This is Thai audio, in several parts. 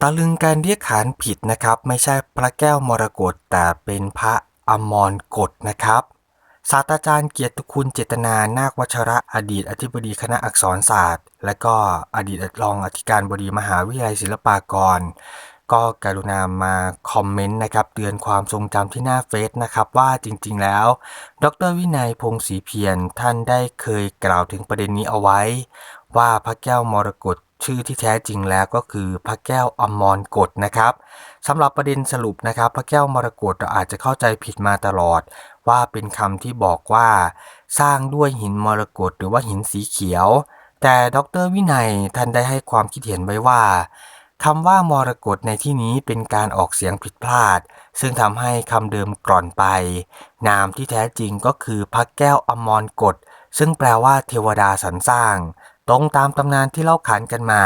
ตะลึงการเรียกขานผิดนะครับ ไม่ใช่พระแก้วมรกตแต่เป็นพระอมรกฎนะครับศาสตราจารย์เกียรติคุณเจตนานาควัชระอดีตอธิบดีคณะอักษรศาสตร์ และก็อดีตรองอธิการบดีมหาวิทยาลัยศิลปากร ก็กรุณามาคอมเมนต์นะครับ เตือนความทรงจำที่หน้าเฟซนะครับว่าจริงๆแล้ว ดรวินัยพงศรีเพียรท่านได้เคยกล่าวถึงประเด็นนี้เอาไว้ ว่าพระแก้วมรกตชื่อที่แท้จริงแล้วก็คือพระแก้วอมรกฎนะครับสำหรับประเด็นสรุปนะครับ พระแก้วมรกตเราอาจจะเข้าใจผิดมาตลอด ว่าเป็นคำที่บอกว่า สร้างด้วยหินมรกตหรือว่าหินสีเขียว แต่ดรวินัยท่านได้ให้ความคิดเห็นไว้ว่าคำว่ามรกตในที่นี้เป็นการออกเสียงผิดพลาด ซึ่งทำให้คำเดิมกร่อนไป นามที่แท้จริงก็คือพระแก้วอมรกฎซึ่งแปลว่าเทวดาสรรสร้าง ตรงตามตำนานที่เล่าขานกันมา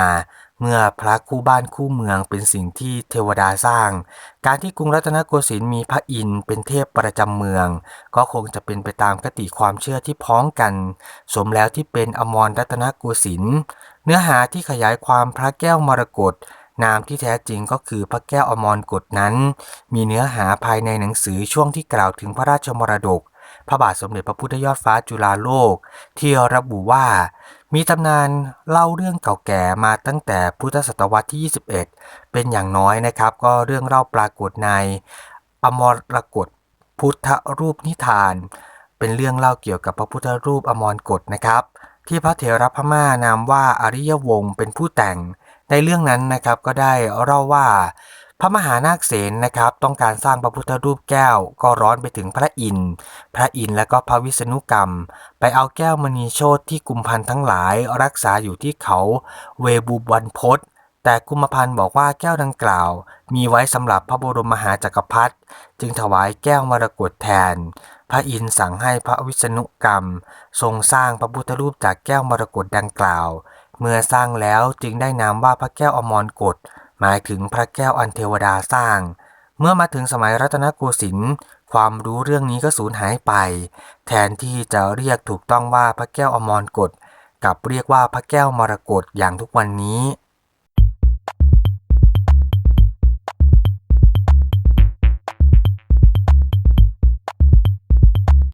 เมื่อพระคู่บ้านคู่เมืองเป็นสิ่งที่เทวดาสร้าง การที่กรุงรัตนโกสินทร์มีพระอินทร์เป็นเทพประจำเมือง ก็คงจะเป็นไปตามคติความเชื่อที่พ้องกัน สมแล้วที่เป็นอมรรัตนโกสินทร์เนื้อหาที่ขยายความพระแก้วมรกตนามที่แท้จริงก็คือพระแก้วอมรกฎนั้น มีเนื้อหาภายในหนังสือช่วงที่กล่าวถึงพระราชมรดก พระบาทสมเด็จพระพุทธยอดฟ้าจุฬาโลก ที่ระบุว่า มีตำนานเล่าเรื่องเก่าแก่มาตั้งแต่พุทธศตวรรษที่ 21 เป็นอย่างน้อยนะครับ ก็เรื่องเล่าปรากฏในอมรกฎพุทธรูปนิทาน เป็นเรื่องเล่าเกี่ยวกับพระพุทธรูปอมรกฎนะครับ ที่พระเถรพม่านามว่าอริยวงศ์เป็นผู้แต่ง ในเรื่องนั้นนะครับก็ได้เล่าว่า พระมหานาคเษนนะครับ ต้องการสร้างพระพุทธรูปแก้ว ก็ร้อนไปถึงพระอินทร์พระอินทร์และก็พระวิษณุกรรม ไปเอาแก้วมณีโชตที่กุมพันธ์ทั้งหลายรักษาอยู่ที่เขาเวบุบันพศแต่กุมพันธ์บอกว่าแก้วดังกล่าว มีไว้สำหรับพระบรมมหาจักรพรรดิจึงถวายแก้วมรกตแทน พระอินทร์สั่งให้พระวิษณุกรรม ทรงสร้างพระพุทธรูปจากแก้วมรกตดังกล่าว เมื่อสร้างแล้วจึงได้นามว่าพระแก้วอมรกฎ หมายถึงพระแก้วอันเทวดาสร้าง เมื่อมาถึงสมัยรัตนโกสินทร์ความรู้เรื่องนี้ก็สูญหายไป แทนที่จะเรียกถูกต้องว่าพระแก้วอมรกฎกลับเรียกว่าพระแก้วมรกตอย่างทุกวันนี้